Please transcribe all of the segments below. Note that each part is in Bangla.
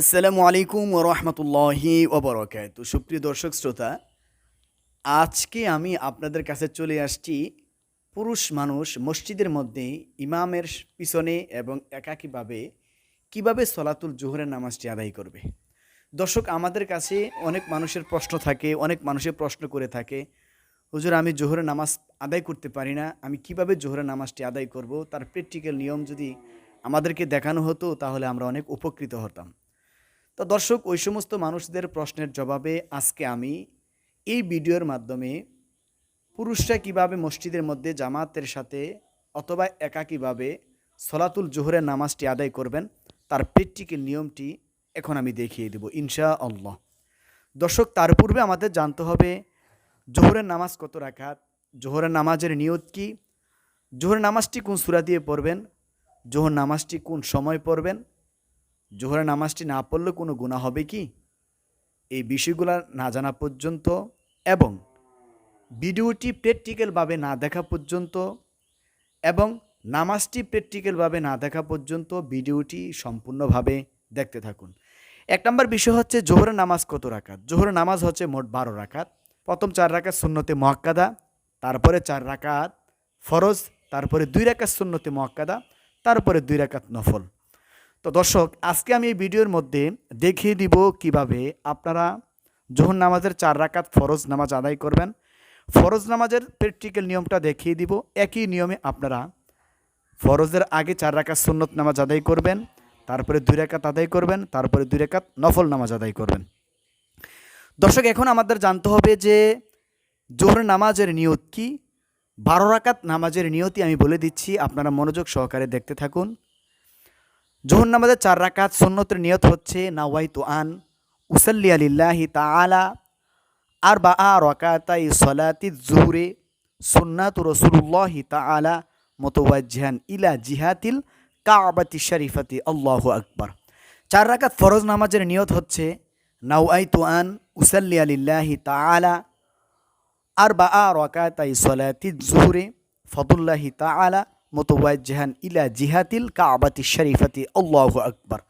আসসালামু আলাইকুম রহমতুল্লাহি ওবরকাত সুপ্রিয় দর্শক, শ্রোতা, আজকে আমি আপনাদের কাছে চলে আসছি পুরুষ মানুষ মসজিদের মধ্যে ইমামের পিছনে এবং একাকীভাবে কীভাবে সলাতুল জোহরের নামাজটি আদায় করবে। দর্শক, আমাদের কাছে অনেক মানুষের প্রশ্ন থাকে, অনেক মানুষের প্রশ্ন করে থাকে, হুজুর, আমি জোহরের নামাজ আদায় করতে পারি না, আমি কীভাবে জোহরের নামাজটি আদায় করব? তার প্র্যাকটিক্যাল নিয়ম যদি আমাদেরকে দেখানো হতো, তাহলে আমরা অনেক উপকৃত হতাম। তো দর্শক, ওই সমস্ত মানুষদের প্রশ্নের জবাবে আজকে আমি এই ভিডিওর মাধ্যমে পুরুষরা কীভাবে মসজিদের মধ্যে জামাতের সাথে অথবা একা একাকীভাবে সলাতুল জোহরের নামাজটি আদায় করবেন, তার প্র্যাকটিক্যাল নিয়মটি এখন আমি দেখিয়ে দেব ইনশা আল্লাহ দর্শক, তার পূর্বে আমাদের জানতে হবে জোহরের নামাজ কত রাখাত জোহরের নামাজের নিয়ত কি, জোহরের নামাজটি কোন সুরা দিয়ে পড়বেন, জোহর নামাজটি কোন সময় পড়বেন জোহরের নামাজটি না পড়লে কোনো গুণা হবে কি? এই বিষয়গুলো না জানা পর্যন্ত এবং ভিডিওটি প্র্যাকটিক্যালভাবে না দেখা পর্যন্ত এবং নামাজটি প্র্যাকটিক্যালভাবে না দেখা পর্যন্ত ভিডিওটি সম্পূর্ণভাবে দেখতে থাকুন। এক নম্বর বিষয় হচ্ছে জোহরের নামাজ কত রাকাত? জোহরের নামাজ হচ্ছে মোট বারো রাকাত। প্রথম চার রাকাত সুন্নতে মহাক্কাদা তারপরে চার রাকাত ফরজ, তারপরে দুই রাকাত সুন্নতে মহাক্কাদা তারপরে দুই রাকাত নফল। তো দর্শক, আজকে আমি এই ভিডিওর মধ্যে দেখিয়ে দিব কীভাবে আপনারা জোহর নামাজের চার রাকাত ফরজ নামাজ আদায় করবেন। ফরজ নামাজের প্র্যাকটিক্যাল নিয়মটা দেখিয়ে দিব। একই নিয়মে আপনারা ফরজের আগে চার রাকাত সুন্নত নামাজ আদায় করবেন, তারপরে দুই রাকাত আদায় করবেন, তারপরে দুই রাকাত নফল নামাজ আদায় করবেন। দর্শক, এখন আমাদের জানতে হবে যে জোহর নামাজের নিয়ত কি? বারো রাকাত নামাজের নিয়তি আমি বলে দিচ্ছি। আপনারা মনোযোগ সহকারে দেখতে থাকুন। জোহর নামাজের চার রাকাত সুন্নতের নিয়ত হচ্ছে, নাওয়াইতু আন উসাল্লি আলিল্লাহি তাআলা আর বা আ রকাতাই সলাতি জুহুরে সুন্নাত রসুল্লাহি তাআলা মোতওয়াজ্জাহান ইলা জিহাতিল কাবাতি শরীফাতি। আল্লাহ আকবর। চার রাকাত ফরজ নামাজের নিয়ত হচ্ছে, নাওয়াইতু আন উসাল্লি আলিল্লাহি তাআলা আর বা আ রকাতাই সলাতি জুহুরে ফদুল্লাহি তাআলা মোতওয়াজ্জাহান ইলা জিহাতিল কাবাতি শরীফাতি, আল্লাহ আকবর।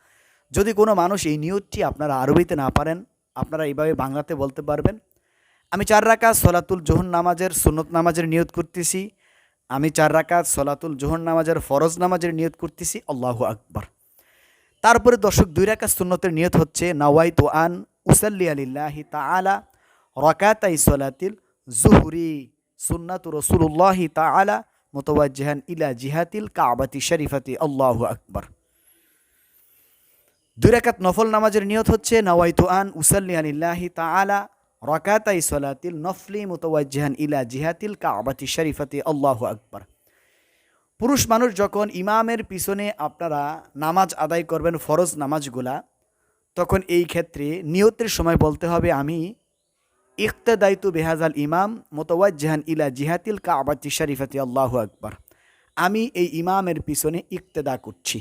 যদি কোনো মানুষ এই নিয়তটি আপনারা আরবিতে না পারেন, আপনারা এইভাবে বাংলাতে বলতে পারবেন, আমি চার রাকাত সলাতুল জোহর নামাজের সুন্নত নামাজের নিয়ত করতেছি, আমি চার রাকাত সলাতুল জোহর নামাজের ফরজ নামাজের নিয়ত করতেছি, আল্লাহু আকবর। তারপরে দর্শক, দুই রাকাত সুন্নতের নিয়ত হচ্ছে, নাওয়াইতু আন উসাল্লি আলিল্লাহি তাআলা রকাতাই সলাতিল জুহরি, সুন্নাতু রসুল্লাহি তাআলা মোতওয়াজ্জাহান ইলা জিহাতিল কাবাতি শরীফাতি, আল্লাহ আকবর। দুই রাকাত নফল নামাজের নিয়ত হচ্ছে, নওয়াইতু আন উসাল্লি আলিল্লাহি তাআলা রাকাতাই সলাতিল নফলি মোতওয়াজ্জাহান ইলা জিহাতিল কাবাতি শরীফাতি, আল্লাহু আকবর। পুরুষ মানুষ যখন ইমামের পিছনে আপনারা নামাজ আদায় করবেন, ফরজ নামাজগুলা, তখন এই ক্ষেত্রে নিয়তের সময় বলতে হবে, আমি ইকতেদায়তু বেহাজাল ইমাম মোতওয়াজ্জাহান ইলা জিহাতিল কাবাতি শরীফাতি, আল্লাহু আকবর। আমি এই ইমামের পিছনে ইকতেদা করছি।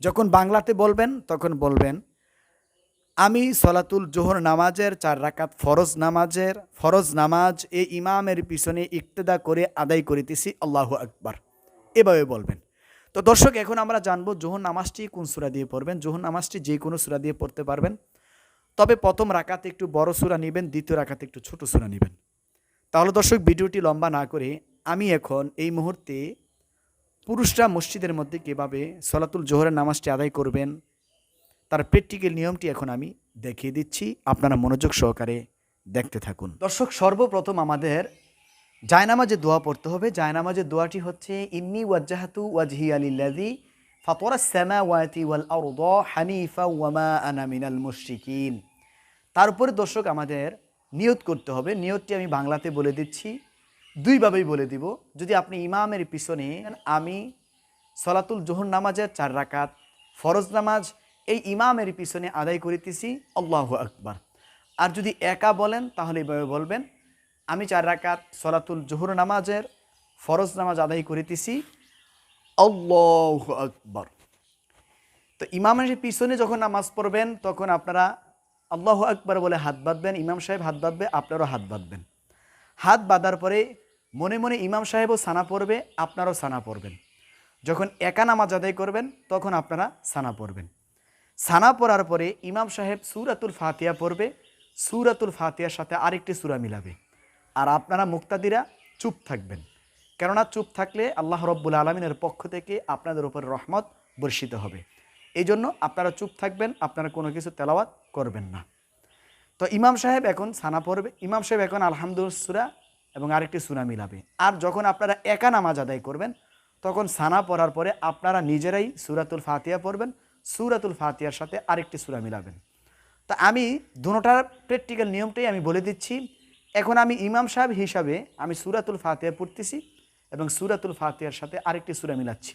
যখন বাংলাতে বলবেন, তখন বলবেন, আমি সলাতুল জোহর নামাজের চার রাকাত ফরজ নামাজের, ফরজ নামাজ এই ইমামের পিছনে ইকতেদা করে আদায় করিতেছি, আল্লাহু আকবার। এভাবে বলবেন। তো দর্শক, এখন আমরা জানব জোহর নামাজটি কোন সুরা দিয়ে পড়বেন? জোহর নামাজটি যে কোনো সুরা দিয়ে পড়তে পারবেন। তবে প্রথম রাকাতে একটু বড় সুরা নেবেন, দ্বিতীয় রাকাতে একটু ছোট সুরা নেবেন। তাহলে দর্শক, ভিডিওটি লম্বা না করে আমি এখন এই মুহূর্তে পুরুষরা মসজিদের মধ্যে কীভাবে সলাতুল জোহরের নামাজটি আদায় করবেন, তার প্র্যাকটিক্যাল নিয়মটি এখন আমি দেখিয়ে দিচ্ছি। আপনারা মনোযোগ সহকারে দেখতে থাকুন। দর্শক, সর্বপ্রথম আমাদের জায়নামাজে দোয়া পড়তে হবে। জায়নামাজের দোয়াটি হচ্ছে, ইন্নি ওয়াজ্জাহাতু ওয়াজহি আলিল্লাযী ফাতরা সামাওয়াতি ওয়াল আরদ হানিফা ওয়ামা আনা মিনাল মুশরিকিন। তারপরে দর্শক আমাদের নিয়ত করতে হবে। নিয়তটি আমি বাংলাতে বলে দিচ্ছি। দুইভাবেই বলে দিব। যদি আপনি ইমামের পিছনে আমি সলাতুল জোহর নামাজের চার রাকাত ফরজ নামাজ এই ইমামের পিছনে আদায় করিতেছি। আল্লাহ আকবার। আর যদি একা বলেন, তাহলে এইভাবে বলবেন, আমি চার রাকাত সলাতুল জোহর নামাজের ফরজ নামাজ আদায় করিতেছি। আল্লাহ আকবর। তো ইমামের পিছনে যখন নামাজ পড়বেন, তখন আপনারা আল্লাহ আকবার বলে হাত বাঁধবেন, ইমাম সাহেব হাত বাঁধবে, আপনারাও হাত বাঁধবেন। হাত বাঁধার পরে মনে মনে ইমাম সাহেবও সানা পড়বে, আপনারাও সানা পড়বেন। যখন একা নামাজ আদায় করবেন, তখন আপনারা সানা পড়বেন। সানা পড়ার পরে ইমাম সাহেব সুরাতুল ফাতিয়া পড়বে, সুরাতুল ফাতিয়ার সাথে আরেকটি সুরা মিলাবে। আর আপনারা মুক্তাদিরা চুপ থাকবেন। কেননা চুপ থাকলে আল্লাহ রব্বুল আলমিনের পক্ষ থেকে আপনাদের উপর রহমত বর্ষিত হবে। এই জন্য আপনারা চুপ থাকবেন, আপনারা কোনো কিছু তেলাওয়াত করবেন না। তো ইমাম সাহেব এখন সানা পড়বে। ইমাম সাহেব এখন আলহামদুলিল্লাহ সুরা এবং আরেকটি সুরা মিলাবে। আর যখন আপনারা একা নামাজ আদায় করবেন, তখন সানা পড়ার পরে আপনারা নিজেরাই সুরাতুল ফাতিয়া পড়বেন, সুরাতুল ফাতিয়ার সাথে আরেকটি সুরা মিলাবেন। তো আমি দুটোটার প্র্যাকটিক্যাল নিয়মটাই আমি বলে দিচ্ছি। এখন আমি ইমাম সাহেব হিসাবে আমি সুরাতুল ফাতিয়া পড়তেছি এবং সুরাতুল ফাতিয়ার সাথে আরেকটি সুরা মিলাচ্ছি।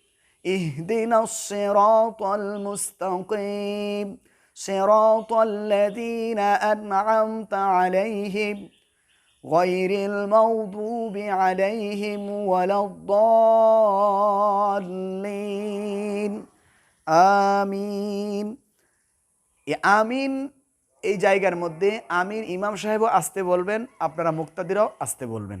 اهدنا الصراط المستقيم صراط الذين أنعمت عليهم غير المغضوب عليهم ولا الضالين আমিন এই আমিন এই জায়গার মধ্যে আমিন ইমাম সাহেবও আসতে বলবেন আপনারা মুক্তাদিরাও আসতে বলবেন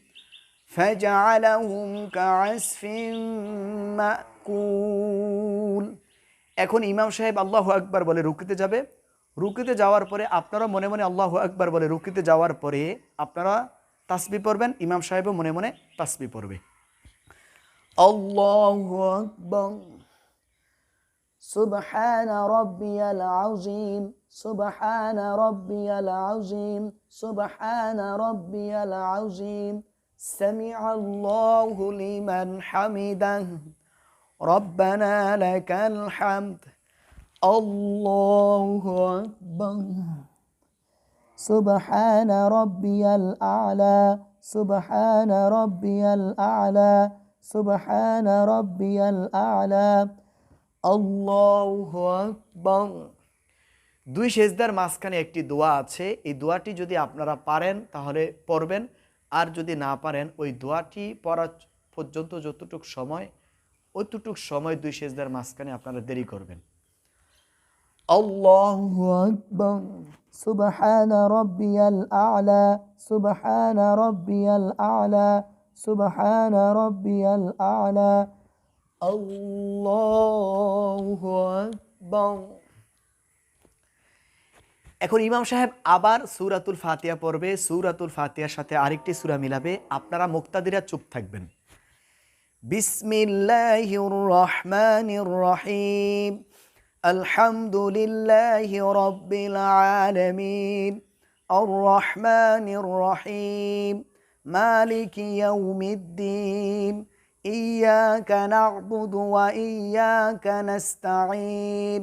فجعلهم كعسف مأكول এখন ইমাম সাহেব আল্লাহ আকবার বলে রুকিতে যাবে রুকিতে যাওয়ার পরে আপনারা মনে মনে আল্লাহ আকবার বলে রুকিতে যাওয়ার পরে আপনারা তাসবি পড়বেন ইমাম সাহেবও মনে মনে তাসবি পড়বে আল্লাহ আকবার سبحان ربي العظيم سبحان ربي العظيم سبحان ربي العظيم سمع الله لمن حمده ربنا لك الحمد الله أكبر سبحان ربي الأعلى سبحان ربي الأعلى سبحان ربي الأعلى আল্লাহু আকবার দুই সেজদার মাঝখানে একটি দোয়া আছে এই দোয়াটি যদি আপনারা পারেন তাহলে পড়বেন আর যদি না পারেন ওই দোয়াটি পড়া পর্যন্ত যতটুক সময় অতটুক সময় দুই সেজদার মাঝখানে আপনারা দেরি করবেন আল্লাহু আকবার سبحان ربي الأعلى سبحان ربي الأعلى سبحان ربي الأعلى আল্লাহু আকবার এখন ইমাম সাহেব আবার সূরাতুল ফাতিহা পড়বে সূরাতুল ফাতিহার সাথে আরেকটি সূরা মিলাবে আপনারা মুক্তাদিরা চুপ থাকবেন বিসমিল্লাহির রহমানির রহিম আলহামদুলিল্লাহি রাব্বিল আলামিন আর রহমানির রহিম মালিকি ইয়াউমিদ্দিন إياك نعبد وإياك نستعين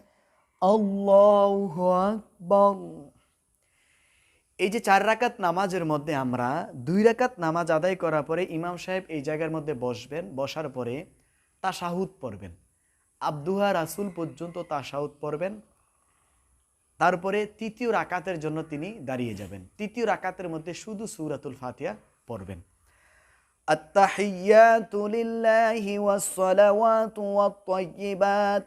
الله أكبر এই যে চার রাকাত নামাজের মধ্যে আমরা দুই রাকাত নামাজ আদায় করার পরে ইমাম সাহেব এই জায়গার মধ্যে বসবেন বসার পরে তাশাহুদ পড়বেন আব্দুহা রাসুল পর্যন্ত তাশাহুদ পড়বেন তারপরে তৃতীয় রাকাতের জন্য তিনি দাঁড়িয়ে যাবেন তৃতীয় রাকাতের মধ্যে শুধু সূরাতুল ফাতিহা পড়বেন التحيات لله والصلوات والطيبات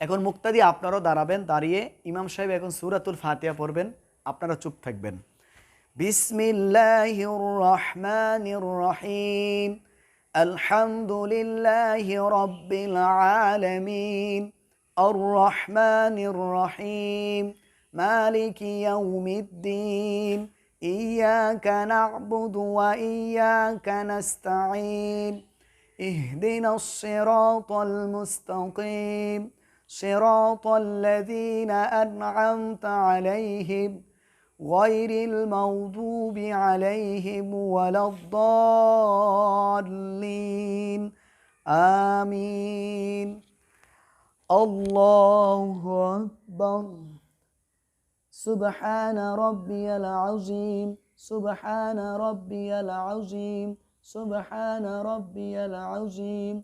এখন মুক্তাদি আপনারাও দাঁড়াবেন দাঁড়িয়ে ইমাম সাহেব এখন সূরাতুল ফাতিহা পড়বেন আপনারা চুপ থাকবেন বিসমিল্লাহির রহমানির রহিম আলহামদুলিল্লাহি রাব্বিল আলামিন আর রহমানির রহিম মালিকি ইয়াউমিদ্দিন إياك نعبد وإياك نستعين اهدنا الصراط المستقيم صراط الذين أنعمت عليهم غير المغضوب عليهم ولا الضالين. آمين. الله أكبر. سبحان ربي العظيم. سبحان ربي العظيم. سبحان ربي العظيم.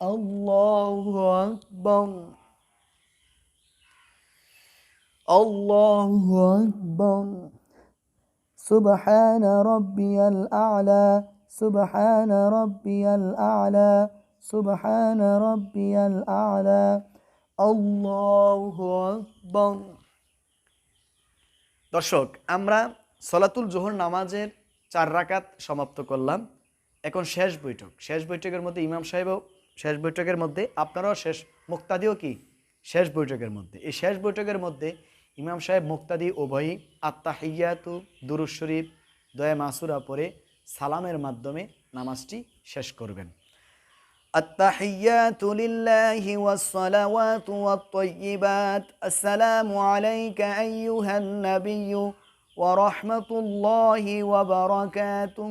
الله أكبر الله أكبر سبحان ربي الأعلى سبحان ربي الأعلى سبحان ربي الأعلى الله أكبر দর্শক আমরা সলাতুল জোহর নামাজের চার রাকাত সমাপ্ত করলাম এখন শেষ বৈঠক শেষ বৈঠকের মধ্যে ইমাম সাহেবও শেষ বৈঠকের মধ্যে আপনারাও শেষ মুক্তাদিও কি শেষ বৈঠকের মধ্যে এই শেষ বৈঠকের মধ্যে ইমাম সাহেব মুক্তাদি উভয়ই আত্মাহিয়াতু দুরুজ শরীফ দয়া মাসুরা পরে সালামের মাধ্যমে নামাজটি শেষ করবেন التحيات لله والصلوات والطيبات السلام عليك أيها النبي ورحمة الله وبركاته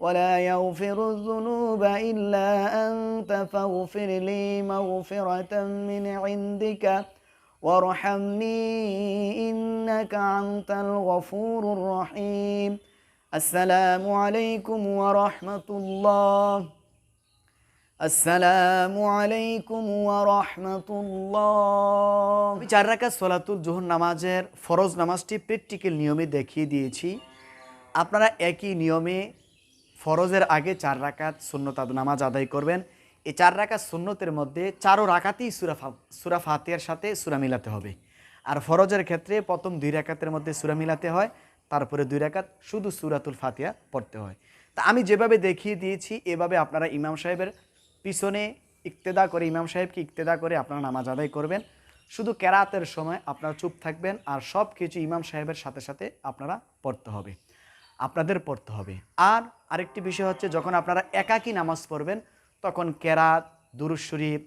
ولا يغفر الذنوب إلا أنت فاغفر لي مغفرة من عندك وارحمني إنك أنت الغفور الرحيم السلام عليكم ورحمة الله আসসালামু আলাইকুম ওয়া রাহমাতুল্লাহ আমি চার রাকাত সলাতুল জোহর নামাজের ফরজ নামাজটি প্র্যাকটিক্যাল নিয়মে দেখিয়ে দিয়েছি আপনারা একই নিয়মে ফরজের আগে চার রাকাত সুন্নত আদ- নামাজ আদায় করবেন। এই চার রাকাত সুন্নতের মধ্যে চারো রাকাতেই সুরা ফা- সুরা ফাতিহার সাথে সুরা মিলাতে হবে। আর ফরজের ক্ষেত্রে প্রথম দুই রাকাতের মধ্যে সুরা মিলাতে হয়, তারপরে দুই রাকাত শুধু সুরাতুল ফাতিহা পড়তে হয়। তা আমি যেভাবে দেখিয়ে দিয়েছি, এভাবে আপনারা ইমাম সাহেবের পিছনে ইক্তেদা করে, ইমাম সাহেবকে ইক্তেদা করে আপনারা নামাজ আদায় করবেন। শুধু কেরাতের সময় আপনারা চুপ থাকবেন আর সব কিছু ইমাম সাহেবের সাথে সাথে আপনারা পড়তে হবে। আপনাদের পড়তে হবে। আর আরেকটি বিষয় হচ্ছে, যখন আপনারা একাকী নামাজ পড়বেন, তখন কেরাত দুরুজ শরীফ,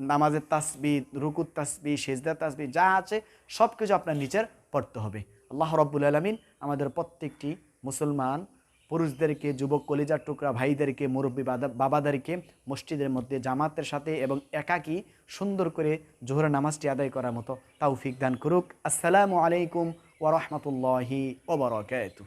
নামাজের তাসবি রুকুত তাসবি সেজদা তাসবি, যা আছে সব কিছু আপনার নিচের পড়তে হবে। আল্লাহ রব্বুল আলমিন আমাদের প্রত্যেকটি মুসলমান পুরুষদেরকে, যুবক কলিজার টুকরা ভাইদেরকে, মুরব্বী বাদা- বাবাদেরকে মসজিদের মধ্যে, জামাতের সাথে এবং একাকী সুন্দর করে জোহর নামাজটি আদায় করার মতো তৌফিক দান করুক। আসসালামু আলাইকুম ওরহমতুল্লাহি ওবরাকাতুহ